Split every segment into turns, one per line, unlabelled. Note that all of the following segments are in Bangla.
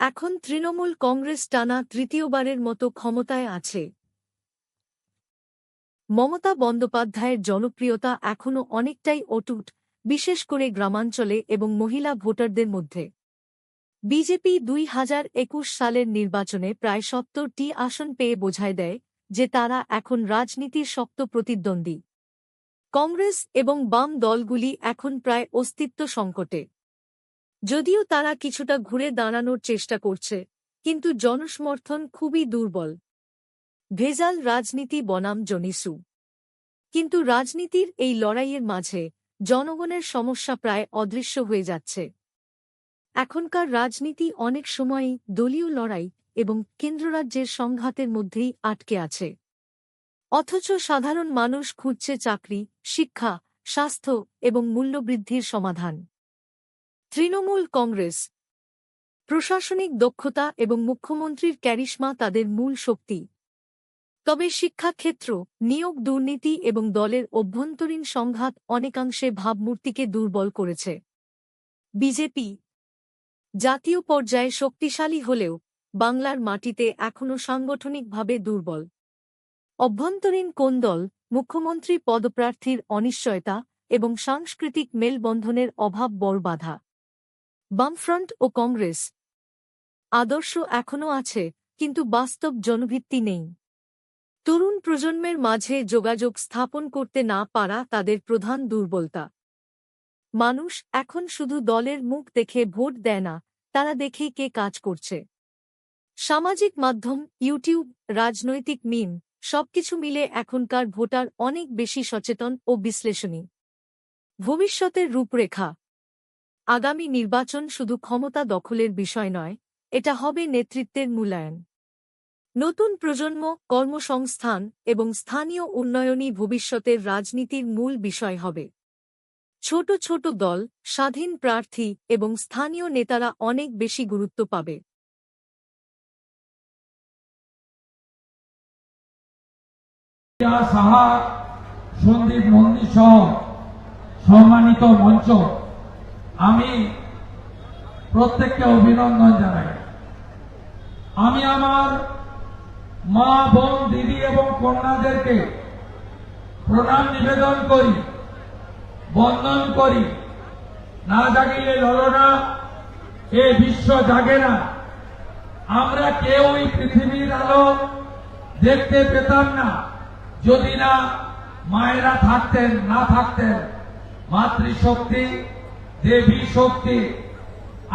এখন তৃণমূল কংগ্রেস টানা তৃতীয়বারের মতো ক্ষমতায় আছে। মমতা বন্দ্যোপাধ্যায়ের জনপ্রিয়তা এখনও অনেকটাই অটুট, বিশেষ করে গ্রামাঞ্চলে এবং মহিলা ভোটারদের মধ্যে। বিজেপি দুই হাজার একুশ সালের নির্বাচনে প্রায় সত্তরটি আসন পেয়ে বোঝায় দেয় যে তারা এখন রাজনীতির শক্ত প্রতিদ্বন্দ্বী। কংগ্রেস এবং বাম দলগুলি এখন প্রায় অস্তিত্ব সংকটে। যদিও তারা কিছুটা ঘুরে দাঁড়ানোর চেষ্টা করছে, কিন্তু জনসমর্থন খুবই দুর্বল। ভেজাল রাজনীতি বনাম জনিসু। কিন্তু রাজনীতির এই লড়াইয়ের মাঝে জনগণের সমস্যা প্রায় অদৃশ্য হয়ে যাচ্ছে। এখনকার রাজনীতি অনেক সময়ই দলীয় লড়াই এবং কেন্দ্ররাজ্যের সংঘাতের মধ্যেই আটকে আছে। অথচ সাধারণ মানুষ খুঁজছে চাকরি, শিক্ষা, স্বাস্থ্য এবং মূল্যবৃদ্ধির সমাধান। তৃণমূল কংগ্রেস। প্রশাসনিক দক্ষতা এবং মুখ্যমন্ত্রীর ক্যারিশমা তাদের মূল শক্তি। তবে শিক্ষাক্ষেত্র, নিয়োগ দুর্নীতি এবং দলের অভ্যন্তরীণ সংঘাত অনেকাংশে ভাবমূর্তিকে দুর্বল করেছে। বিজেপি। জাতীয় পর্যায়ে শক্তিশালী হলেও বাংলার মাটিতে এখনও সাংগঠনিকভাবে দুর্বল। অভ্যন্তরীণ কোন্দল মুখ্যমন্ত্রী পদপ্রার্থীর অনিশ্চয়তা এবং সাংস্কৃতিক মেলবন্ধনের অভাব বড় বাধা? বামফ্রন্ট ও কংগ্রেস আদর্শ এখনও আছে, কিন্তু বাস্তব জনভিত্তি নেই। তরুণ প্রজন্মের মাঝে যোগাযোগ স্থাপন করতে না পারা তাদের প্রধান দুর্বলতা। মানুষ এখন শুধু দলের মুখ দেখে ভোট দেয় না, তারা দেখেই কে কাজ করছে। সামাজিক মাধ্যম, ইউটিউব, রাজনৈতিক মিম, সবকিছু মিলে এখনকার ভোটার অনেক বেশি সচেতন ও বিশ্লেষণী। ভবিষ্যতের রূপরেখা। আগামী নির্বাচন শুধু ক্ষমতা দখলের বিষয় নয়, এটা হবে নেতৃত্বের মূল্যায়ন। নতুন প্রজন্ম, কর্মসংস্থান এবং স্থানীয় উন্নয়নই ভবিষ্যতের রাজনীতির মূল বিষয় হবে। ছোট ছোট দল, স্বাধীন প্রার্থী এবং স্থানীয় নেতারা অনেক বেশি গুরুত্ব পাবে।
সাহা সন্দীপ নন্দী সহ সম্মানিত মঞ্চ, আমি প্রত্যেককে অভিনন্দন জানাই। আমি আমার মা, বোন, দিদি এবং কন্যাদেরকে প্রণাম, নিবেদন করি, বন্দন করি। না জাগিলে ললনা এ বিশ্ব জাগে না। আমরা কেউই পৃথিবীর আলো দেখতে পেতাম না। যদি না মায়েরা থাকতেন, না থাকতেন, মাতৃশক্তি, দেবী শক্তি,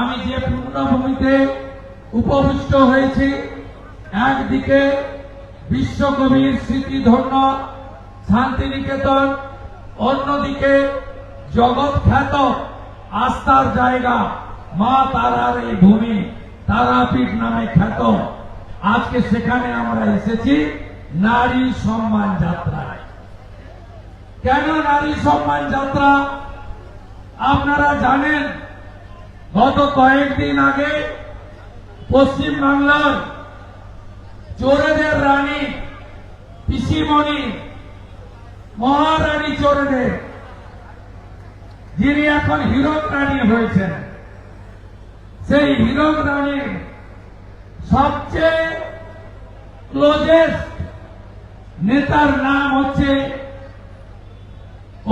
আমি যে পূর্ণভূমিতে উপবিষ্ট হয়েছি, একদিকে বিশ্বকবির স্মৃতিধন্য শান্তিনিকেতন, অন্যদিকে জগৎ খ্যাত আস্থার জায়গা, মা তারার এই ভূমি, তারাপীঠ নামে খ্যাত। আজকে সেখানে আমরা এসেছি। নারী সম্মান যাত্রায় কেন নারী সম্মান যাত্রা? আপনারা জানেন, গত কয়েকদিন আগে পশ্চিম বাংলার চোরেদের রানী পিসিমণি, মহারানী চোরেদের, যিনি এখন হীরক রানী হয়েছেন, সেই হীরক রানীর সবচেয়ে ক্লোজেস্ট নেতার নাম হচ্ছে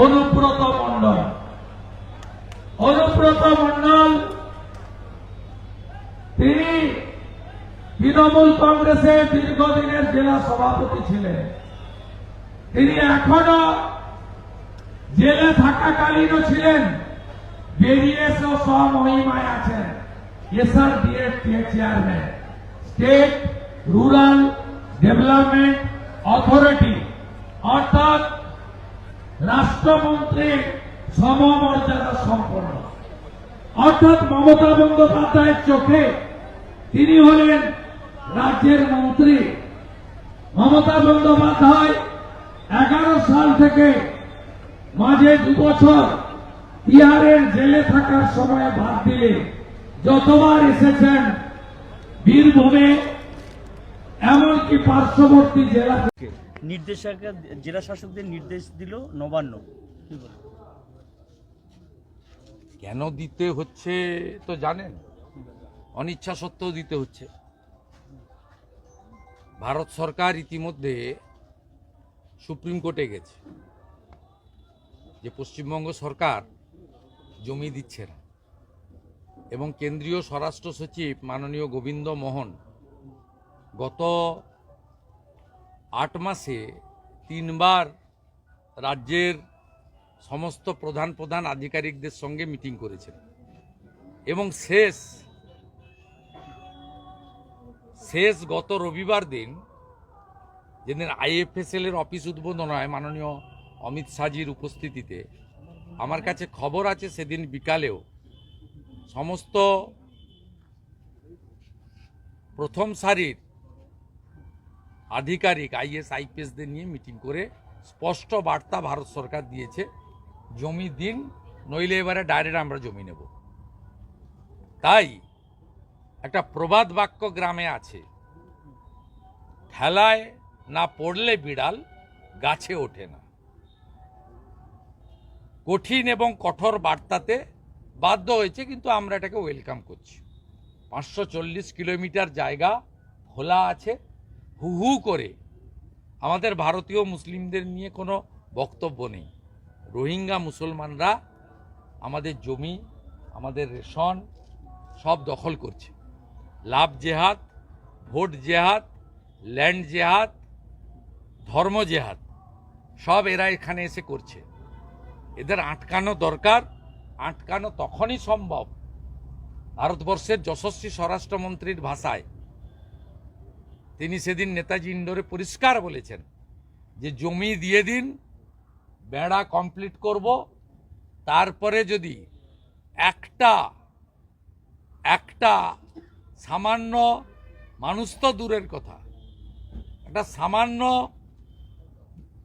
অনুব্রত মণ্ডল। অনুব্রত মণ্ডল, তিনি তৃণমূল কংগ্রেসের দীর্ঘদিনের জেলা সভাপতি ছিলেন। তিনি এখনও জেলে থাকাকালীনও ছিলেন। বেরিয়ে এসেও স্বমহিমায় আছেন। SR ডিএর chairman state rural development authority অর্থাৎ রাষ্ট্রমন্ত্রীর সমমর্যাদা সম্পন্ন। অর্থাৎ মমতা বন্দ্যোপাধ্যায়ের চোখে তিনি হলেন রাজ্যের মন্ত্রী। মমতা বন্দ্যোপাধ্যায় এগারো সাল থেকে মাঝে দু বছর তিহারের জেলে থাকার সময় বাদ দিলে যতবার এসেছেন বীরভূমে এমনকি পার্শ্ববর্তী জেলা
নির্দেশকের জেলা শাসকদের নির্দেশ দিল নবান্ন।
কেন দিতে হচ্ছে তো জানেন?
অনিচ্ছা সত্ত্বেও দিতে হচ্ছে। ভারত সরকার ইতিমধ্যে সুপ্রিম কোর্টে গেছে যে পশ্চিমবঙ্গ সরকার জমি দিচ্ছে না। এবং কেন্দ্রীয় স্বরাষ্ট্র সচিব মাননীয় গোবিন্দ মোহন গত আট মাসে তিনবার রাজ্যের সমস্ত প্রধান প্রধান আধিকারিকদের সঙ্গে মিটিং করেছেন। এবং শেষ শেষ গত রবিবার দিন যেদিন আইএফএসএল এর অফিস উদ্বোধন হয় মাননীয় অমিত শাহজির উপস্থিতিতে, আমার কাছে খবর আছে সেদিন বিকালেও সমস্ত প্রথম সারির আধিকারিক আইএস, আইপিএসদের নিয়ে মিটিং করে স্পষ্ট বার্তা ভারত সরকার দিয়েছে, জমি দিন, নইলে এবারে ডাইরেক্ট আমরা জমি নেব। তাই একটা প্রবাদ বাক্য গ্রামে আছে, ঠেলায় না পড়লে বিড়াল গাছে ওঠে না। কঠিন এবং কঠোর বার্তাতে বাধ্য হয়েছে, কিন্তু আমরা এটাকে ওয়েলকাম করছি। পাঁচশো চল্লিশ কিলোমিটার জায়গা খোলা আছে। হু হু করে। আমাদের ভারতীয় মুসলিমদের নিয়ে কোনো বক্তব্য নেই। রোহিঙ্গা মুসলমানরা আমাদের জমি, আমাদের রেশন সব দখল করছে। লাভ জেহাদ, ভোট জেহাদ, ল্যান্ড জেহাদ, ধর্ম জেহাদ সব এরা এখানে এসে করছে। এদের আটকানো দরকার। আটকানো তখনই সম্ভব ভারতবর্ষের যশস্বী স্বরাষ্ট্রমন্ত্রীর ভাষায়। তিনি সেদিন নেতাজি ইন্ডোরে পরিষ্কার বলেছেন যে জমি দিয়ে দিন, বেড়া কমপ্লিট করব, তারপরে যদি একটা একটা সামান্য, মানুষ তো দূরের কথা, একটা সামান্য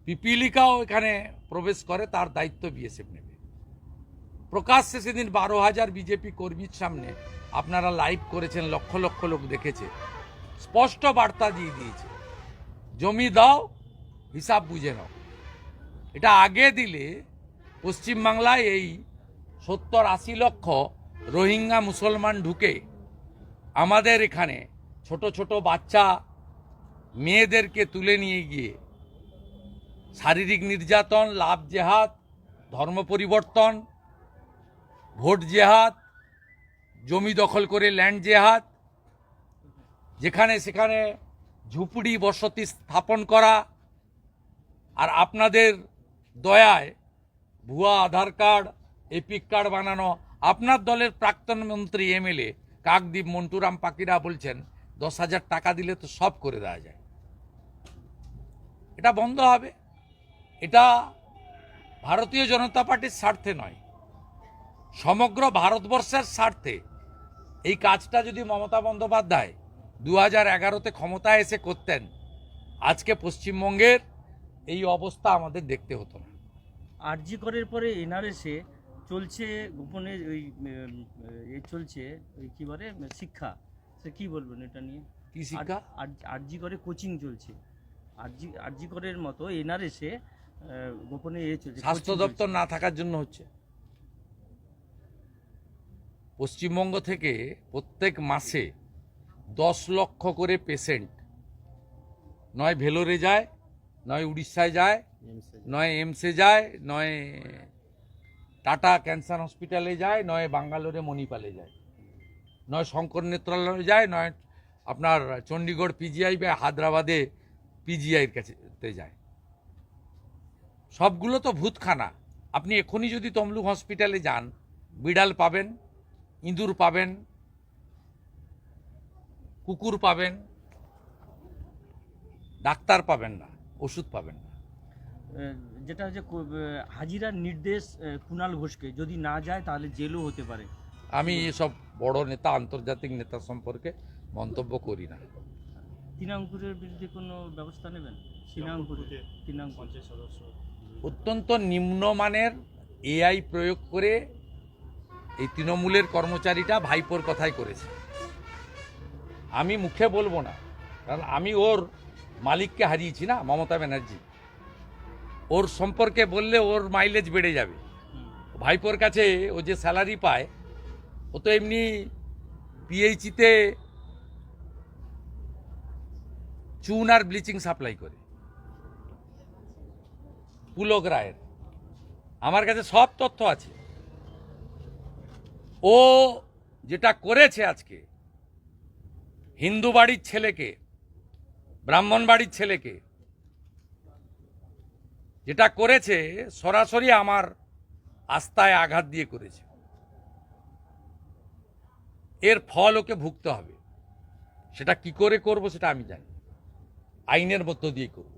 পিপিলিকাও এখানে প্রবেশ করে, তার দায়িত্ব বিএসএফ নেবে। প্রকাশ্যে সেদিন বারো হাজার বিজেপি কর্মীর সামনে আপনারা লাইভ করেছেন, লক্ষ লক্ষ লোক দেখেছে। স্পষ্ট বার্তা দিয়ে দিয়েছে। জমি দাও, হিসাব বুঝে নাও। এটা আগে দিলে পশ্চিমবাংলায় এই সত্তর আশি লক্ষ রোহিঙ্গা মুসলমান ঢুকে আমাদের এখানে ছোট ছোট বাচ্চা মেয়েদেরকে তুলে নিয়ে গিয়ে শারীরিক নির্যাতন, লাভ জেহাদ, ধর্ম পরিবর্তন, ভোট জেহাদ, জমি দখল করে ল্যান্ড জেহাদ যেখানে সেখানে ঝুপড়ি বসতি স্থাপন করা আর আপনাদের দয়ায় ভুয়া আধার কার্ড, এপিক কার্ড বানানো। আপনার দলের প্রাক্তন মন্ত্রী এমএলএ কাকদ্বীপ, মন্টুরাম, পাকিরা বলছেন, দশ হাজার টাকা দিলে তো সব করে দেওয়া যায়। এটা বন্ধ হবে। এটা ভারতীয় জনতা পার্টির স্বার্থে নয়। সমগ্র ভারতবর্ষের স্বার্থে এই কাজটা যদি মমতা বন্দ্যোপাধ্যায় দু হাজার এগারোতে ক্ষমতায় এসে করতেন। আজকে পশ্চিমবঙ্গের এই অবস্থা আমাদের দেখতে হতো না।
আরজি করের পরে এনআরএসে চলছে গোপনে ওই এ চলছে ওই কী বলে শিক্ষা। সে কী বলবেন এটা নিয়ে?
কি শিক্ষা?
আরজি করে কোচিং চলছে। আরজি আরজি করের মতো এনআরএসে গোপনে এ চলছে
স্বাস্থ্য দপ্তর না থাকার জন্য হচ্ছে। পশ্চিমবঙ্গ থেকে প্রত্যেক মাসে দশ লক্ষ করে পেশেন্ট নয় ভেলোরে যায় নয় উড়িষ্যায় যায় নয় এমসে যায় নয় টাটা ক্যান্সার হসপিটালে যায় নয় বাঙ্গালোরে মণিপালে যায়। নয় শঙ্কর নেত্রালয়ে যায় নয় আপনার চণ্ডীগড় পিজিআই বা হায়দ্রাবাদে পিজিআইয়ের কাছে যায়। সবগুলো তো ভূতখানা। আপনি এখনই যদি তমলুক হসপিটালে যান বিড়াল পাবেন ইঁদুর পাবেন কুকুর পাবেন ডাক্তার পাবেন না ওষুধ পাবেন না।
যেটা হচ্ছে হাজিরার নির্দেশ কুণাল ঘোষকে যদি না যায় তাহলে জেলও হতে পারে।
আমি এসব বড় নেতা আন্তর্জাতিক নেতা সম্পর্কে মন্তব্য করি না।
তৃণাঙ্কুরের বিরুদ্ধে কোনো ব্যবস্থা নেবেন? তৃণাঙ্কুর তৃণাঙ্কুর
অত্যন্ত নিম্নমানের এআই প্রয়োগ করে এই তৃণমূলের কর্মচারীটা ভাইপোর কথাই করেছে। আমি মুখে বলব না। কারণ আমি ওর মালিককে হারিয়েছি না, মমতা ব্যানার্জি। ওর সম্পর্কে বললে ওর মাইলেজ বেড়ে যাবে। ভাইপোর কাছে ও যে স্যালারি পায়, ও তো এমনি পিএইচিতে চুন আর ব্লিচিং সাপ্লাই করে। পুলক রায়ের। আমার কাছে সব তথ্য আছে। ও যেটা করেছে আজকে হিন্দু বাড়ির ছেলেকে, ব্রাহ্মণ বাড়ির ছেলেকে যেটা করেছে সরাসরি আমার আস্থায় আঘাত দিয়ে করেছে। এর ফল ওকে ভুগতে হবে। সেটা কি করে করব সেটা আমি জানি আইনের মধ্য দিয়ে করব।